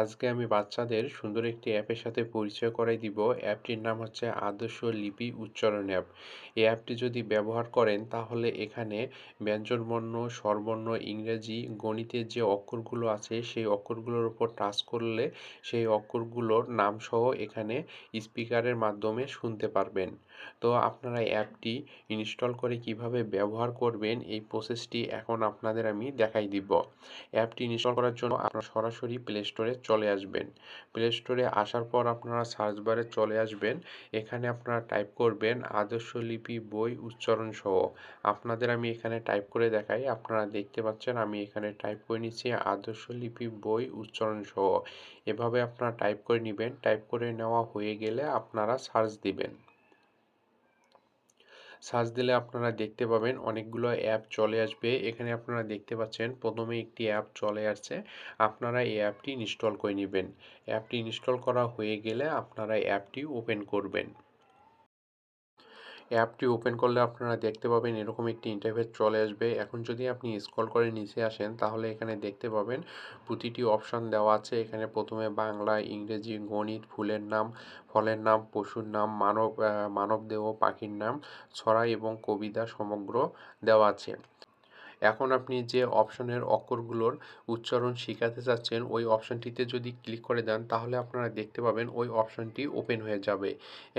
আজকে আমি বাচ্চাদের সুন্দর একটি অ্যাপের সাথে পরিচয় করাই দিব। অ্যাপটির নাম হচ্ছে আদর্শ লিপি উচ্চারণ অ্যাপ এই অ্যাপটি যদি ব্যবহার করেন, তাহলে এখানে ব্যঞ্জনবর্ণ, স্বরবর্ণ, ইংরেজি, গণিতের যে অক্ষরগুলো আছে, সেই অক্ষরগুলোর উপর টাচ করলে সেই অক্ষরগুলোর নামসহ এখানে স্পিকারের মাধ্যমে শুনতে পারবেন। তো আপনারা অ্যাপটি ইনস্টল করে কীভাবে ব্যবহার করবেন, এই প্রসেসটি এখন আপনাদের আমি দেখাই দিব। অ্যাপটি ইনস্টল করার জন্য আপনারা সরাসরি প্লে স্টোরে চলে আসবেন। প্লে স্টোরে আসার পর আপনারা সার্চ বারে চলে আসবেন। এখানে আপনারা টাইপ করবেন আদর্শ লিপি বই উচ্চারণ সহ। আপনাদের আমি এখানে টাইপ করে দেখাই। আপনারা দেখতে পাচ্ছেন আমি এখানে টাইপ করে নিচ্ছি আদর্শ লিপি বই উচ্চারণ সহ। এভাবে আপনারা টাইপ করে নেবেন। টাইপ করে নেওয়া হয়ে গেলে আপনারা সার্চ দিবেন। সার্চ দিলে আপনারা দেখতে পাবেন অনেকগুলো অ্যাপ চলে আসবে। এখানে আপনারা দেখতে পাচ্ছেন প্রথমে একটি অ্যাপ চলে আসছে। আপনারা এই অ্যাপটি ইনস্টল করে নেবেন। অ্যাপটি ইনস্টল করা হয়ে গেলে আপনারা অ্যাপটি ওপেন করবেন। অ্যাপটি ওপেন করলে আপনারা দেখতে পাবেন এরকম একটি ইন্টারফেস চলে আসবে। এখন যদি আপনি স্ক্রল করে নিচে আসেন, তাহলে এখানে দেখতে পাবেন প্রতিটি অপশান দেওয়া আছে। এখানে প্রথমে বাংলা, ইংরেজি, গণিত, ফুলের নাম, ফলের নাম, পশুর নাম, মানব মানবদেহ, পাখির নাম ছড়া এবং কবিতা সমগ্র দেওয়া আছে। এখন আপনি যে অপশনের অক্ষরগুলোর উচ্চারণ শেখাতে চাচ্ছেন, ওই অপশনটিতে যদি ক্লিক করে দেন, তাহলে আপনারা দেখতে পাবেন ওই অপশনটি ওপেন হয়ে যাবে।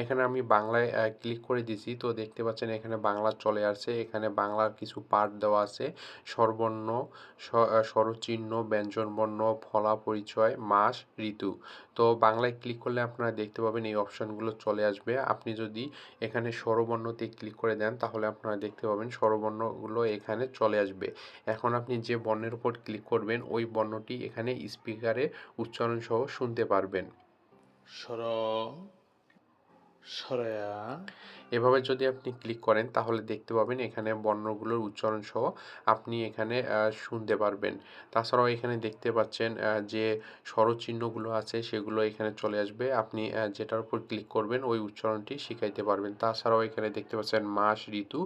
এখানে আমি বাংলায় ক্লিক করে দিছি তো দেখতে পাচ্ছেন এখানে বাংলা চলে আসছে। এখানে বাংলার কিছু পার্ট দেওয়া আছে। স্বরবর্ণ স্বরচিহ্ন, ব্যঞ্জনবর্ণ, ফলা পরিচয়, মাস, ঋতু। তো বাংলায় ক্লিক করলে আপনারা দেখতে পাবেন এই অপশানগুলো চলে আসবে। আপনি যদি এখানে স্বরবর্ণতে ক্লিক করে দেন, তাহলে আপনারা দেখতে পাবেন স্বরবর্ণগুলো এখানে চলে আসবে এখন আপনি যে বর্ণের উপর ক্লিক করবেন, ওই বর্ণটি এখানে স্পিকারে উচ্চারণ সহ শুনতে পারবেন। সর সরয়া। এভাবে যদি আপনি ক্লিক করেন, তাহলে দেখতে পাবেন এখানে বর্ণগুলোর উচ্চারণ সহ আপনি এখানে শুনতে পারবেন। তাছাড়াও এখানে দেখতে পাচ্ছেন যে স্বরচিহ্নগুলো আছে, সেগুলো এখানে চলে আসবে। আপনি যেটার উপর ক্লিক করবেন, ওই উচ্চারণটি শিখাইতে পারবেন। তাছাড়াও এখানে দেখতে পাচ্ছেন মাস ঋতু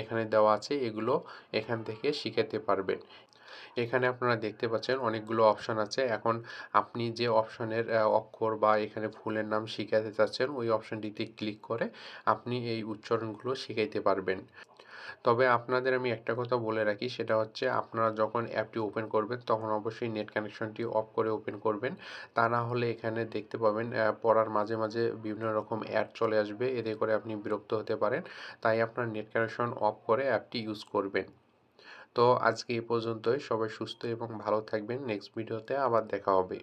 এখানে দেওয়া আছে, এগুলো এখান থেকে শিখাতে পারবেন। এখানে আপনারা দেখতে পাচ্ছেন অনেকগুলো অপশান আছে। এখন আপনি যে অপশানের অক্ষর বা এখানে ফুলের নাম শিখাতে চাচ্ছেন, ওই অপশানটিতে ক্লিক করে আপনি এই উচ্চারণগুলো শিখাইতে পারবেন। তবে আপনাদের আমি একটা কথা বলে রাখি, সেটা হচ্ছে আপনারা যখন অ্যাপটি ওপেন করবেন, তখন অবশ্যই নেট কানেকশনটি অফ করে ওপেন করবেন। তা না হলে এখানে দেখতে পাবেন পড়ার মাঝে মাঝে বিভিন্ন রকম অ্যাড চলে আসবে, এতে করে আপনি বিরক্ত হতে পারেন। তাই আপনার নেট কানেকশন অফ করে অ্যাপটি ইউজ করবেন। তো আজকে এই পর্যন্তই। সবাই সুস্থ এবং ভালো থাকবেন। নেক্সট ভিডিওতে আবার দেখা হবে।